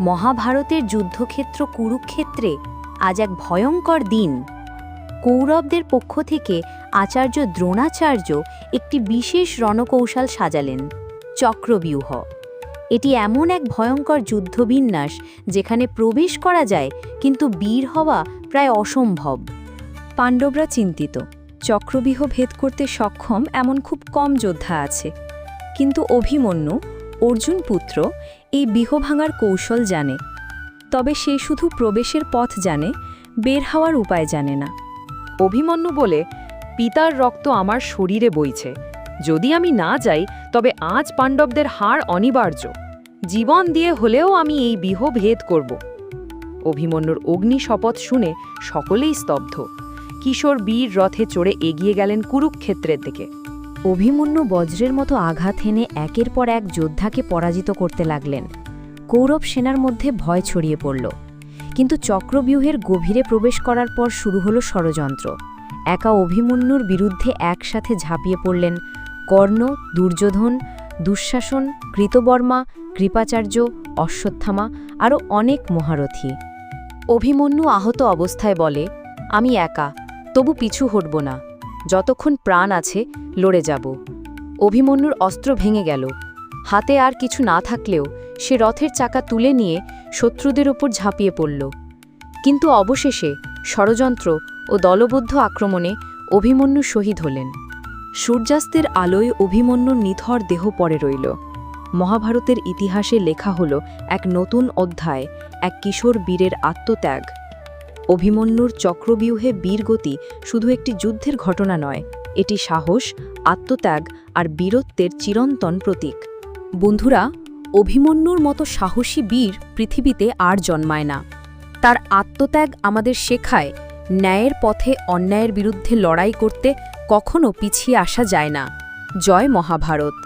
মহাভারতের যুদ্ধক্ষেত্র কুরুক্ষেত্রে আজ এক ভয়ঙ্কর দিন। কৌরবদের পক্ষ থেকে আচার্য দ্রোণাচার্য একটি বিশেষ রণকৌশল সাজালেন, চক্রব্যূহ। এটি এমন এক ভয়ঙ্কর যুদ্ধবিন্যাস যেখানে প্রবেশ করা যায় কিন্তু বীর হওয়া প্রায় অসম্ভব। পাণ্ডবরা চিন্তিত। চক্রবিহ ভেদ করতে সক্ষম এমন খুব কম যোদ্ধা আছে। কিন্তু অভিমন্যু অর্জুন পুত্র এই বিহ ভাঙার কৌশল জানে, তবে সে শুধু প্রবেশের পথ জানে, বের হওয়ার উপায় জানে না। অভিমন্যু বলে, পিতার রক্ত আমার শরীরে বইছে। যদি আমি না যাই, তবে আজ পাণ্ডবদের হার অনিবার্য। জীবন দিয়ে হলেও আমি এই বিহ ভেদ করব অভিমন্যুর অগ্নি শপথ শুনে সকলেই স্তব্ধ। কিশোর বীর রথে চড়ে এগিয়ে গেলেন কুরুক্ষেত্রের দিকে। অভিমন্যু বজ্রের মতো আঘাত হেনে একের পর এক যোদ্ধাকে পরাজিত করতে লাগলেন। কৌরব সেনার মধ্যে ভয় ছড়িয়ে পড়ল। কিন্তু চক্রব্যূহের গভীরে প্রবেশ করার পর শুরু হল ষড়যন্ত্র। একা অভিমন্যুর বিরুদ্ধে একসাথে ঝাঁপিয়ে পড়লেন কর্ণ, দুর্যোধন, দুঃশাসন, কৃতবর্মা, কৃপাচার্য, অশ্বত্থামা, আরও অনেক মহারথী। অভিমন্যু আহত অবস্থায় বলে, আমি একা, তবু পিছু হটব না। যতক্ষণ প্রাণ আছে, লড়ে যাব। অভিমন্যুর অস্ত্র ভেঙে গেল। হাতে আর কিছু না থাকলেও সে রথের চাকা তুলে নিয়ে শত্রুদের ওপর ঝাঁপিয়ে পড়ল। কিন্তু অবশেষে ষড়যন্ত্র ও দলবদ্ধ আক্রমণে অভিমন্যু শহীদ হলেন। সূর্যাস্তের আলোয় অভিমন্যুর নিথর দেহ পড়ে রইল। মহাভারতের ইতিহাসে লেখা হল এক নতুন অধ্যায়, এক কিশোর বীরের আত্মত্যাগ। অভিমন্যুর চক্রব্যূহে বীরগতি শুধু একটি যুদ্ধের ঘটনা নয়, এটি সাহস, আত্মত্যাগ আর বীরত্বের চিরন্তন প্রতীক। বন্ধুরা, অভিমন্যুর মতো সাহসী বীর পৃথিবীতে আর জন্মায় না। তার আত্মত্যাগ আমাদের শেখায় ন্যায়ের পথে অন্যায়ের বিরুদ্ধে লড়াই করতে কখনো পিছিয়ে আসা যায় না। জয় মহাভারত।